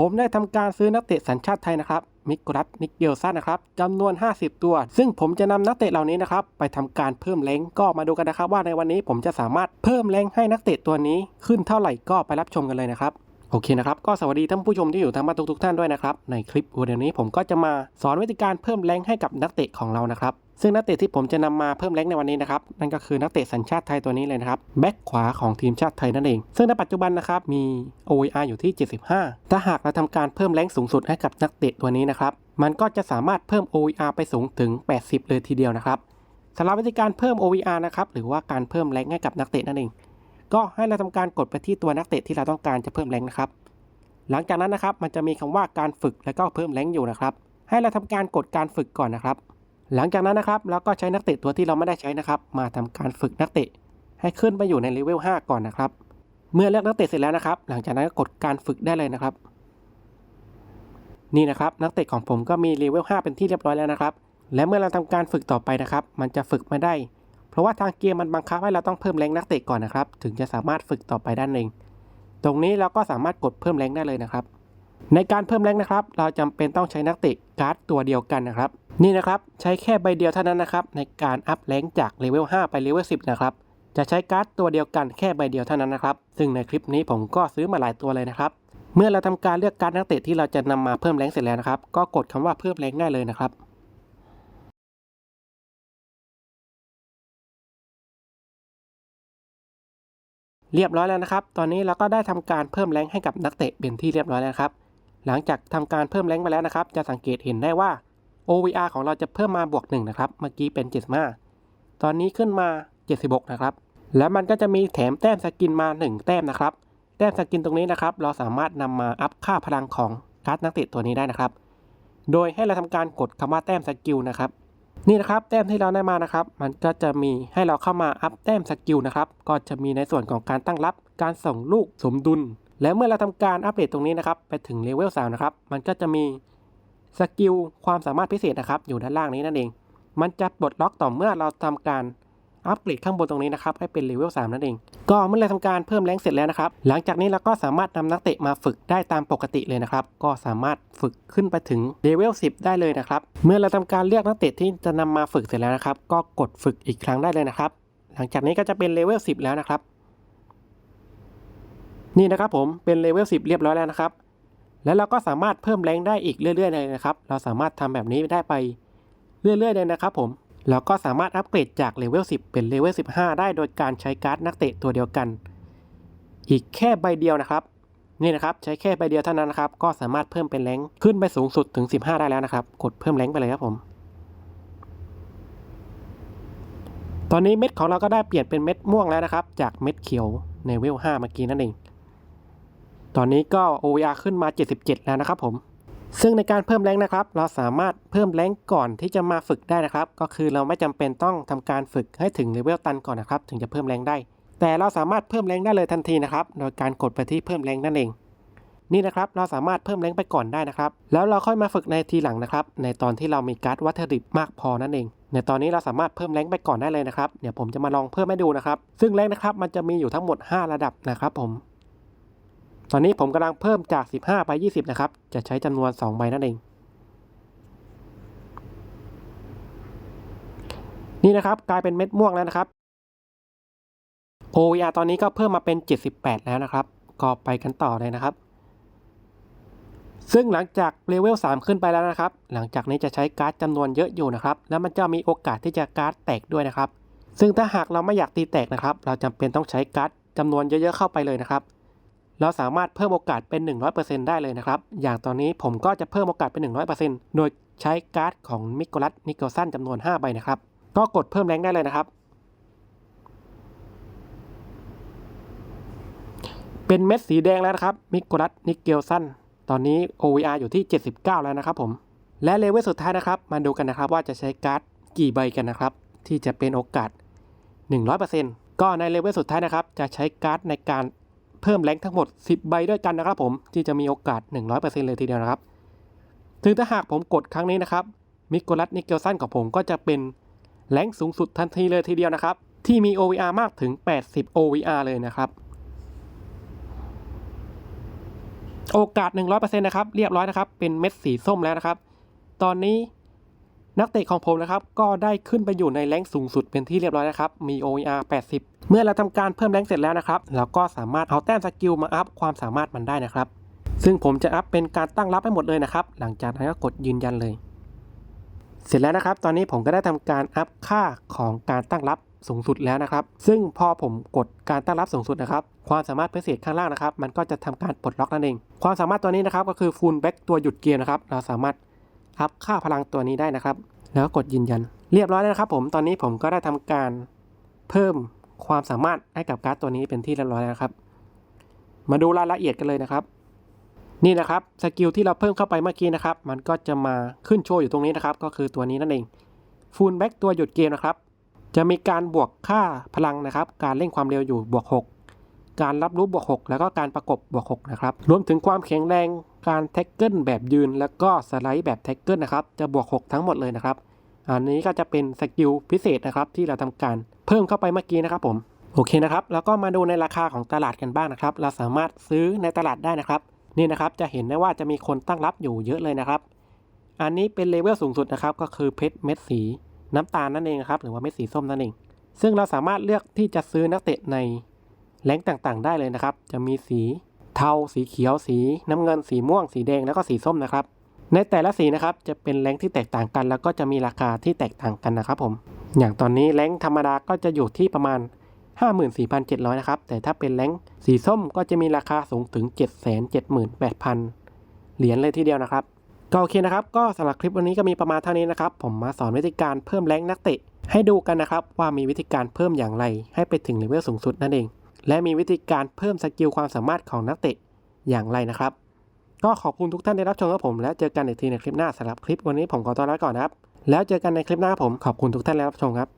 ผมได้ทำการซื้อนักเตะสัญชาติไทยนะครับมิกรัตนิกเกลสันนะครับจำนวน 50 ตัว ซึ่งผมจะนำนักเตะเหล่านี้นะครับไปทำการเพิ่มแรงก็มาดูกันนะครับ ว่าในวันนี้ผมจะสามารถเพิ่มแรงให้นักเตะตัวนี้ขึ้นเท่าไหร่ก็ไปรับชมกันเลยนะครับโอเคนะครับ ก็สวัสดีท่านผู้ชมที่อยู่ทางบ้านทุกๆท่านด้วยนะครับ ในคลิปวิดีโอนี้ผมก็จะมาสอนวิธีการเพิ่มแรงให้กับนักเตะของเรานะครับ ซึ่งนักเตะที่ผมจะนำมาเพิ่มแรงในวันนี้นะครับนั่นก็คือนักเตะสัญชาติไทยตัวนี้เลยนะครับแบ็คขวาของทีมชาติไทยนั่นเอง ซึ่งในปัจจุบันนะครับมี OER อยู่ที่ 75 ถ้าหากเราทำการเพิ่มแรงสูงสุดให้กับนักเตะตัวนี้นะครับมันก็จะสามารถเพิ่ม OER ไปสูงถึง 80 เลยทีเดียวนะครับสำหรับวิธีการเพิ่ม OER นะครับหรือว่าการเพิ่มแรงให้กับนักเตะนั่นเอง ก็ให้เราทำการกดไปที่ตัวนักเตะที่เราต้องการจะเพิ่มแรงนะครับ หลังจากนั้นนะครับมันจะมีคำว่าการฝึกแล้วก็เพิ่มแรงอยู่นะครับ ให้เราทำการกดการฝึกก่อนนะครับ หลังจากนั้นนะครับเราก็ใช้นักเตะตัวที่เราไม่ได้ใช้นะครับ มาทำการฝึกนักเตะ ให้ขึ้นไปอยู่ในเลเวล5ก่อนนะครับ เมื่อเลือกนักเตะเสร็จแล้วนะครับ หลังจากนั้นก็กดการฝึกได้เลยนะครับ นี่นะครับนักเตะของผมก็มีเลเวล5เป็นที่เรียบร้อยแล้วนะครับ และเมื่อเราทำการฝึกต่อไปนะครับ มันจะฝึกไม่ได้ เพราะว่าทางเกมมันบังคับให้เราต้องเพิ่มแรงนักเตะก่อนนะครับ ถึงจะสามารถฝึกต่อไปด้านเองตรงนี้เราก็สามารถกดเพิ่มแรงได้เลยนะครับ ในการเพิ่มแรงนะครับ เราจำเป็นต้องใช้นักเตะการ์ดตัวเดียวกันนะครับ นี่นะครับใช้แค่ใบเดียวเท่านั้นนะครับ ในการอัพแรงจากเลเวล5ไปเลเวล10 นะครับ จะใช้การ์ดตัวเดียวกันแค่ใบเดียวเท่านั้นนะครับ ซึ่งในคลิปนี้ผมก็ซื้อมาหลายตัวเลยนะครับ เมื่อเราทำการเลือกการ์ดนักเตะที่เราจะนำมาเพิ่มแรงเสร็จแล้วนะครับ ก็กดคำว่าเพิ่มแรงได้เลยนะครับเรียบร้อยแล้วนะครับ ตอนนี้เราก็ได้ทำการเพิ่มแรงให้กับนักเตะเป็นที่เรียบร้อยแล้วครับ หลังจากทำการเพิ่มแรงไปแล้วนะครับ จะสังเกตเห็นได้ว่า OVR ของเราจะเพิ่มมาบวก1นะครับ เมื่อกี้เป็น 75 ตอนนี้ขึ้นมา 76 นะครับ แล้วมันก็จะมีแถมแต้มสกินมา 1 แต้มนะครับ แต้มสกินตรงนี้นะครับ เราสามารถนำมาอัพค่าพลังของการ์ดนักเตะตัวนี้ได้นะครับ โดยให้เราทำการกดคำว่าแต้มสกิลนะครับ นี่นะครับ แต้มที่เราได้มานะครับ มันก็จะมีให้เราเข้ามาอัพแต้มสกิลนะครับ ก็จะมีในส่วนของการตั้งรับ การส่งลูกสมดุล และเมื่อเราทำการอัปเดตตรงนี้นะครับ ไปถึงเลเวล3นะครับ มันก็จะมีสกิลความสามารถพิเศษนะครับ อยู่ด้านล่างนี้นั่นเอง มันจะปลดล็อกต่อเมื่อเราทำการอัปเกรดข้างบนตรงนี้นะครับ ให้เป็นเลเวล3นั่นเอง ก็เมื่อเราทำการเพิ่มแรงเสร็จแล้วนะครับ หลังจากนี้เราก็สามารถนำนักเตะมาฝึกได้ตามปกติเลยนะครับ ก็สามารถฝึกขึ้นไปถึงเลเวล10 ได้เลยนะครับ เมื่อเราทำการเลือกนักเตะที่จะนำมาฝึกเสร็จแล้วนะครับ ก็กดฝึกอีกครั้งได้เลยนะครับ หลังจากนี้ก็จะเป็นเลเวล10 แล้วนะครับ นี่นะครับผมเป็นเลเวล10 เรียบร้อยแล้วนะครับ แล้วเราก็สามารถเพิ่มแรงได้อีกเรื่อยๆเลยนะครับ เราสามารถทำแบบนี้ได้ไปเรื่อยๆเลยนะครับผมเราก็สามารถอัปเกรดจากเลเวล10 เป็นเลเวล15 ได้โดยการใช้การ์ดนักเตะตัวเดียวกัน อีกแค่ใบเดียวนะครับ นี่นะครับใช้แค่ใบเดียวเท่านั้นนะครับ ก็สามารถเพิ่มเป็นแรงขึ้นไปสูงสุดถึง 15 ได้แล้วนะครับ กดเพิ่มแรงไปเลยครับผมตอนนี้เม็ดของเราก็ได้เปลี่ยนเป็นเม็ดม่วงแล้วนะครับ จากเม็ดเขียวในเวล5เมื่อกี้นั่นเอง ตอนนี้ก็ OVR ขึ้นมา 77 แล้วนะครับผม ซึ่งในการเพิ่มแรงนะครับ เราสามารถเพิ่มแรงก่อนที่จะมาฝึกได้นะครับ ก็คือเราไม่จำเป็นต้องทำการฝึกให้ถึงเลเวลตันก่อนนะครับ ถึงจะเพิ่มแรงได้ แต่เราสามารถเพิ่มแรงได้เลยทันทีนะครับ โดยการกดไปที่เพิ่มแรงนั่นเอง นี่นะครับ เราสามารถเพิ่มแรงไปก่อนได้นะครับ แล้วเราค่อยมาฝึกในทีหลังนะครับ ในตอนที่เรามีการ์ดวัตถุดิบมากพอนั่นเองในตอนนี้เราสามารถเพิ่มแรงไปก่อนได้เลยนะครับ เดี๋ยวผมจะมาลองเพิ่มให้ดูนะครับ ซึ่งแรงนะครับมันจะมีอยู่ทั้งหมด 5 ระดับนะครับผม ตอนนี้ผมกำลังเพิ่มจาก 15 ไป 20 นะครับ จะใช้จำนวน 2 ใบนั่นเอง นี่นะครับกลายเป็นเม็ดม่วงแล้วนะครับ OVR ตอนนี้ก็เพิ่มมาเป็น 78 แล้วนะครับ ก็ไปกันต่อเลยนะครับ ซึ่งหลังจากเลเวล 3 ขึ้นไปแล้วนะครับ หลังจากนี้จะใช้การ์ดจำนวนเยอะอยู่นะครับ แล้วมันจะมีโอกาสที่จะการ์ดแตกด้วยนะครับ ซึ่งถ้าหากเราไม่อยากตีแตกนะครับ เราจำเป็นต้องใช้การ์ดจำนวนเยอะๆเข้าไปเลยนะครับ เราสามารถเพิ่มโอกาสเป็น 100%ได้เลยนะครับ อย่างตอนนี้ผมก็จะเพิ่มโอกาสเป็น 100%โดยใช้การ์ดของมิโกลัสนิโกลสันจำนวน 5 ใบนะครับ ก็กดเพิ่มแรงได้เลยนะครับ เป็นเม็ดสีแดงแล้วนะครับมิโกลัสนิเกลสันตอนนี้ OVR อยู่ที่ 79 แล้วนะครับผม และเลเวลสุดท้ายนะครับ มาดูกันนะครับว่าจะใช้การ์ดกี่ใบกันนะครับ ที่จะเป็นโอกาส 100%ก็ในเลเวลสุดท้ายนะครับ จะใช้การ์ดในการ เพิ่มแรงทั้งหมด 10 ใบด้วยกันนะครับผมที่จะมีโอกาส 100%เลยทีเดียวนะครับ ถึงถ้าหากผมกดครั้งนี้นะครับมิโกลัสนิเกลสันของผมก็จะเป็นแรงสูงสุดทันทีเลยทีเดียวนะครับ ที่มี OVR มากถึง 80 OVR เลยนะครับ โอกาส 100%นะครับ เรียบร้อยนะครับ เป็นเม็ดสีส้มแล้วนะครับ ตอนนี้ นักเตะของผมนะครับก็ได้ขึ้นไปอยู่ในแรงสูงสุดเป็นที่เรียบร้อยนะครับมี OER 80 เมื่อเราทำการเพิ่มแรงเสร็จแล้วนะครับเราก็สามารถเอาแต้มสกิลมาอัพความสามารถมันได้นะครับ ซึ่งผมจะอัพเป็นการตั้งรับให้หมดเลยนะครับ หลังจากนั้นก็กดยืนยันเลย เสร็จแล้วนะครับ ตอนนี้ผมก็ได้ทำการอัพค่าของการตั้งรับสูงสุดแล้วนะครับ ซึ่งพอผมกดการตั้งรับสูงสุดนะครับ ความสามารถพิเศษข้างล่างนะครับ มันก็จะทำการปลดล็อกนั่นเอง ความสามารถตัวนี้นะครับก็คือ full back ตัวหยุดเกมนะครับ เราสามารถ อัพค่าพลังตัวนี้ได้นะครับ แล้วกดยืนยัน เรียบร้อยแล้วนะครับ ผมตอนนี้ผมก็ได้ทำการเพิ่มความสามารถให้กับการ์ดตัวนี้เป็นที่เรียบร้อยแล้วนะครับ มาดูรายละเอียดกันเลยนะครับ นี่นะครับสกิลที่เราเพิ่มเข้าไปเมื่อกี้นะครับ มันก็จะมาขึ้นโชว์อยู่ตรงนี้นะครับ ก็คือตัวนี้นั่นเองฟูลแบ็กตัวหยุดเกมนะครับ จะมีการบวกค่าพลังนะครับ การเร่งความเร็วอยู่บวก 6 การรับรู้บวก 6 แล้วก็การประกบบวก 6 นะครับ รวมถึงความแข็งแรงการแท็กเกิลแบบยืน แล้วก็สไลด์แบบแท็กเกิลนะครับ จะบวก 6 ทั้งหมดเลยนะครับ อันนี้ก็จะเป็นสกิลพิเศษนะครับที่เราทำการเพิ่มเข้าไปเมื่อกี้นะครับผม โอเคนะครับ แล้วก็มาดูในราคาของตลาดกันบ้างนะครับ เราสามารถซื้อในตลาดได้นะครับ นี่นะครับจะเห็นได้ว่าจะมีคนตั้งรับอยู่เยอะเลยนะครับ อันนี้เป็นเลเวลสูงสุดนะครับ ก็คือเพชรเม็ดสีน้ำตาลนั่นเองครับ หรือว่าเม็ดสีส้มนั่นเอง ซึ่งเราสามารถเลือกที่จะซื้อนักเตะใน แรงต่างๆ ได้เลยนะครับ จะมีสีเทา สีเขียว สีน้ำเงิน สีม่วง สีแดง แล้วก็สีส้มนะครับ ในแต่ละสีนะครับ จะเป็นแรงที่แตกต่างกัน แล้วก็จะมีราคาที่แตกต่างกันนะครับผม อย่างตอนนี้แรงธรรมดาก็จะอยู่ที่ประมาณ 54,700 นะครับ แต่ถ้าเป็นแรงสีส้มก็จะมีราคาสูงถึง 778,000 เหรียญเลยทีเดียวนะครับ ก็โอเคนะครับ ก็สำหรับคลิปวันนี้ก็มีประมาณเท่านี้นะครับ ผมมาสอนวิธีการเพิ่มแรงนักเตะให้ดูกันนะครับว่ามีวิธีการเพิ่มอย่างไรให้ไปถึงเลเวลสูงสุดนั่นเอง และมีวิธีการเพิ่มสกิลความสามารถของนักเตะอย่างไรนะครับ ก็ขอบคุณทุกท่านที่รับชมครับผม และเจอกันอีกทีในคลิปหน้าสำหรับคลิปวันนี้ผมขอตัวลาไปก่อนครับ แล้วเจอกันในคลิปหน้าผมขอบคุณทุกท่านที่รับชมครับ